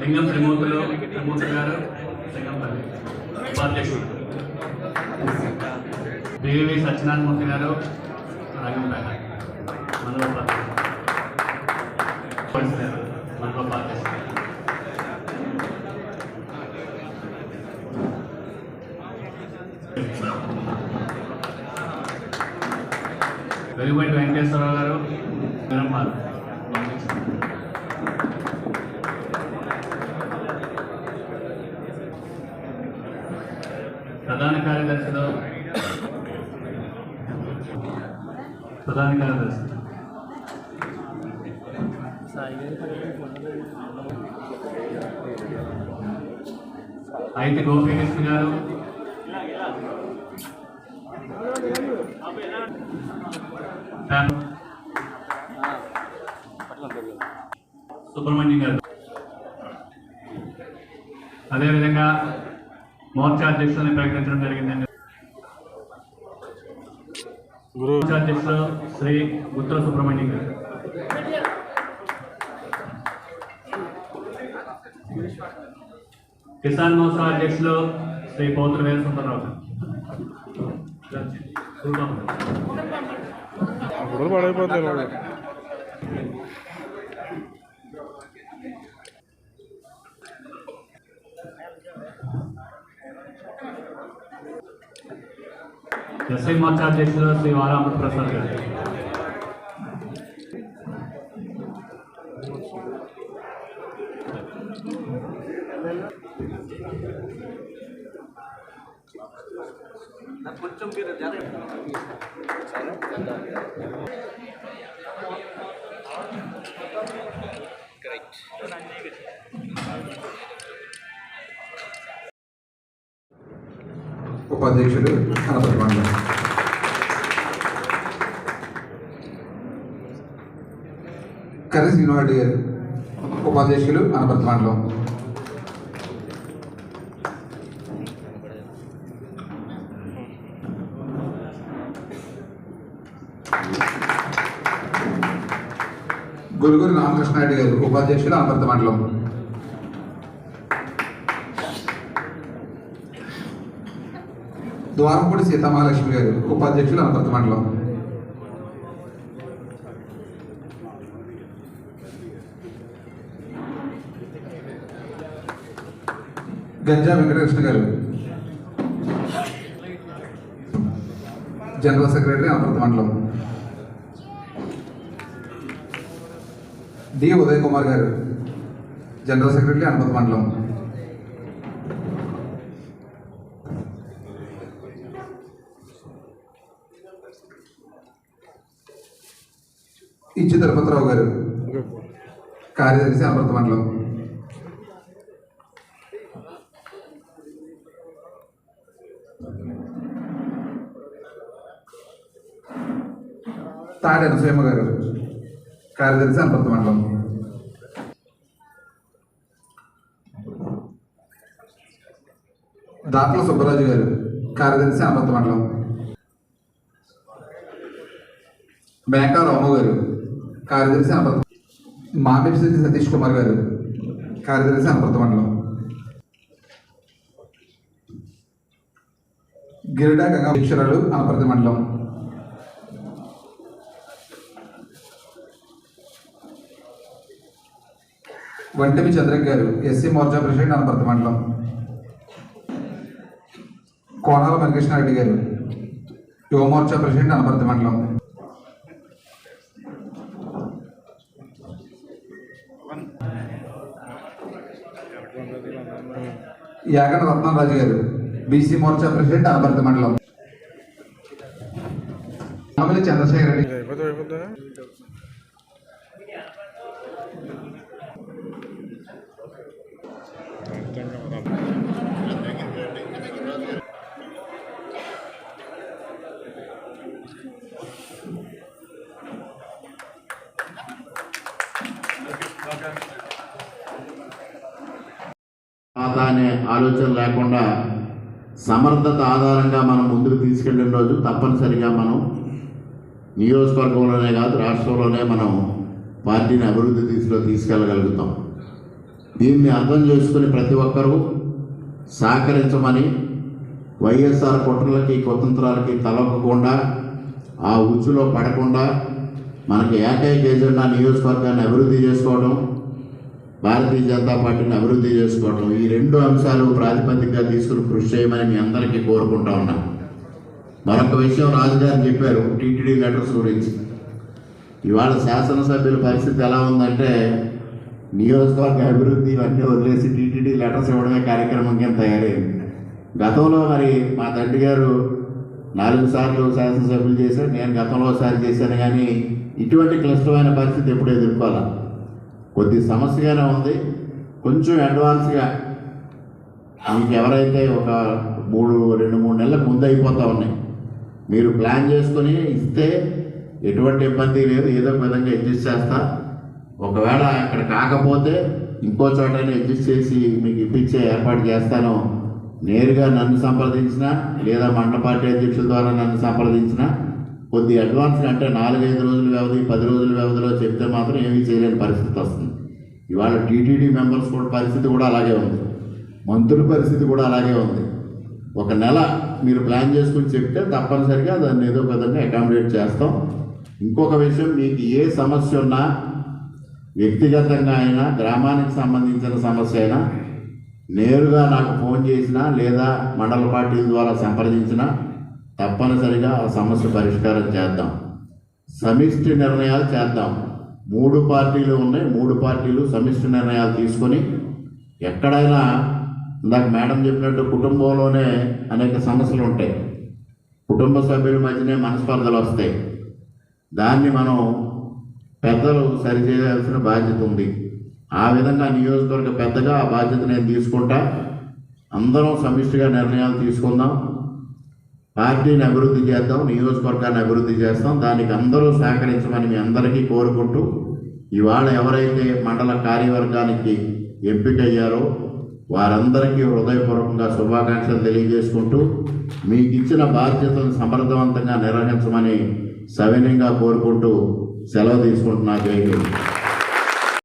లింగం త్రిమూర్తులు త్రిమూర్తి గారు లింగంపల్లి ఉపాధ్యక్షుడు. బివి సత్యనారాయణమూర్తి గారు రంగంపేట మనలో మనలో ఉపాధ్యక్షుడు వెలుగుబడి వెంకటేశ్వరరావు గారు విరంపాలు ప్రధాన కార్యదర్శిలో. ప్రధాన కార్యదర్శి. అయితే గోపీకృష్ణ గారు. ఫ్యాన్ సుబ్రహ్మణ్యం గారు. అదేవిధంగా మోర్చా అధ్యక్షులని ప్రకటించడం జరిగిందండి. మోర్చా అధ్యక్షులు శ్రీ ఉత్తర సుబ్రహ్మణ్యం గారు. కిసాన్ మోర్చా అధ్యక్షులు శ్రీ పౌత్ర వీర సుందరరావు గారు. అప్పుడు పడైపోతాయి వాళ్ళు ఎస్ఐ మోర్చా అధ్యక్షులు శ్రీ ఉపాధ్యక్షుడు ఉపాధ్యక్షులు అనపతి మండలం కర్రి శ్రీనివాడి గారు ఉపాధ్యక్షులు అనపతి మండలం గురుగురు రామకృష్ణారెడ్డి గారు ఉపాధ్యక్షులు అనపర్తి మండలం ద్వారంపూడి సీతామహాలక్ష్మి గారు ఉపాధ్యక్షులు అనంతపురం మండలం. గంజా వెంకటకృష్ణ గారు. జనరల్ సెక్రటరీ అనంతపురం మండలం. డి ఉదయ్ కుమార్ గారు జనరల్ సెక్రటరీ అనంతపురం మండలం. ఇచ్చి తిరుపతిరావు గారు కార్యదర్శి అమృత మండలం. తాడి అనసూయమ్మ గారు కార్యదర్శి అమృత మండలం. దాట్ల సుబ్బరాజు గారు కార్యదర్శి అమృత మండలం. మేకా రాము గారు కార్యదర్శి అనపర్తి మామిడిశెట్టి సతీష్ కుమార్ గారు కార్యదర్శి అనపర్తి మండలం. గిరిడా గంగా అక్షరాలు మండలం. వంటమి చంద్రక్ గారు ఎస్సీ మోర్చా ప్రెసిడెంట్ అనపర్తి మండలం. కోణాల వెంకృష్ణారెడ్డి గారు యువమోర్చా ప్రెసిడెంట్ అనపర్తి మండలం. యాగన రత్నరాజు గారు బీసీ మోర్చా ప్రెసిడెంట్ అనపర్తి మండలం. చంద్రశేఖర్ రెడ్డి. అయిపోతా అనే ఆలోచన లేకుండా సమర్థత ఆధారంగా మనం ముందుకు తీసుకెళ్ళిన రోజు తప్పనిసరిగా మనం నియోజకవర్గంలోనే కాదు రాష్ట్రంలోనే మనం పార్టీని అభివృద్ధి దిశలో తీసుకెళ్ళగలుగుతాం. దీన్ని అర్థం చేసుకుని ప్రతి ఒక్కరూ సహకరించమని వైఎస్ఆర్ కుట్రలకి కుతంత్రాలకి తలొక్కకుండా ఆ ఉచ్చులో పడకుండా మనకి ఏకైక ఏజెండా నియోజకవర్గాన్ని అభివృద్ధి చేసుకోవడం. భారతీయ జనతా పార్టీని అభివృద్ధి చేసుకోవడం ఈ రెండు అంశాలు ప్రాతిపదికగా తీసుకుని కృషి చేయమని మీ అందరికీ కోరుకుంటా ఉన్నాను మరొక విషయం రాజుగారు చెప్పారు టీటీడీ లెటర్స్ గురించి. ఇవాళ శాసనసభ్యుల పరిస్థితి ఎలా ఉందంటే నియోజకవర్గ అభివృద్ధి ఇవన్నీ వదిలేసి టీటీడీ లెటర్స్ ఇవ్వడమే కార్యక్రమం కింద తయారైంది. గతంలో మరి మా తండ్రి గారు నాలుగు సార్లు శాసనసభ్యులు చేశారు నేను గతంలో ఒకసారి చేశాను కానీ ఇటువంటి క్లిష్టమైన పరిస్థితి ఎప్పుడు ఎదుర్కోవాలి? కొద్ది సమస్యగానే ఉంది. కొంచెం అడ్వాన్స్గా మీకు ఎవరైతే ఒక మూడు రెండు మూడు నెలల ముందు అయిపోతా ఉన్నాయి మీరు ప్లాన్ చేసుకొని ఇస్తే ఎటువంటి ఇబ్బంది లేదు. ఏదో ఒక విధంగా అడ్జస్ట్ చేస్తా. ఒకవేళ అక్కడ కాకపోతే ఇంకో చోటైనా అడ్జస్ట్ చేసి మీకు ఇప్పించే ఏర్పాటు చేస్తాను. నేరుగా నన్ను సంప్రదించినా లేదా మండల పార్టీ అధ్యక్షుల ద్వారా నన్ను సంప్రదించినా కొద్ది అడ్వాన్స్ అంటే నాలుగైదు రోజుల వ్యవధి పది రోజుల వ్యవధిలో చెప్తే మాత్రం ఏమీ చేయలేని పరిస్థితి వస్తుంది. ఇవాళ టీటీడీ మెంబర్స్ కూడా పరిస్థితి కూడా అలాగే ఉంది. మంత్రుల పరిస్థితి కూడా అలాగే ఉంది. ఒక నెల మీరు ప్లాన్ చేసుకుని చెప్తే తప్పనిసరిగా దాన్ని ఏదో ఒక విధంగా అకామిడేట్ చేస్తాం. ఇంకొక విషయం మీకు ఏ సమస్య ఉన్నా వ్యక్తిగతంగా అయినా గ్రామానికి సంబంధించిన సమస్య అయినా నేరుగా నాకు ఫోన్ చేసినా లేదా మండల పార్టీల ద్వారా సంప్రదించినా తప్పనిసరిగా ఆ సమస్య పరిష్కారం చేద్దాం. సమిష్టి నిర్ణయాలు చేద్దాం. మూడు పార్టీలు ఉన్నాయి మూడు పార్టీలు సమిష్టి నిర్ణయాలు తీసుకొని ఎక్కడైనా ఇందాక మేడం చెప్పినట్టు కుటుంబంలోనే అనేక సమస్యలు ఉంటాయి. కుటుంబ సభ్యుల మధ్యనే మనస్పర్ధలు వస్తాయి. దాన్ని మనం పెద్దలు సరిచేయాల్సిన బాధ్యత ఉంది. ఆ విధంగా నియోజకవర్గ పెద్దగా ఆ బాధ్యత నేను తీసుకుంటా. అందరం సమిష్టిగా నిర్ణయాలు తీసుకుందాం. పార్టీని అభివృద్ధి చేద్దాం నియోజకవర్గాన్ని అభివృద్ధి చేస్తాం దానికి అందరూ సహకరించమని మీ అందరికీ కోరుకుంటూ ఇవాళ ఎవరైతే మండల కార్యవర్గానికి ఎంపికయ్యారో వారందరికీ హృదయపూర్వకంగా శుభాకాంక్షలు తెలియజేసుకుంటూ మీకు ఇచ్చిన బాధ్యతలను సమర్థవంతంగా నిర్వహించమని సవినయంగా కోరుకుంటూ సెలవు తీసుకుంటున్నా. జై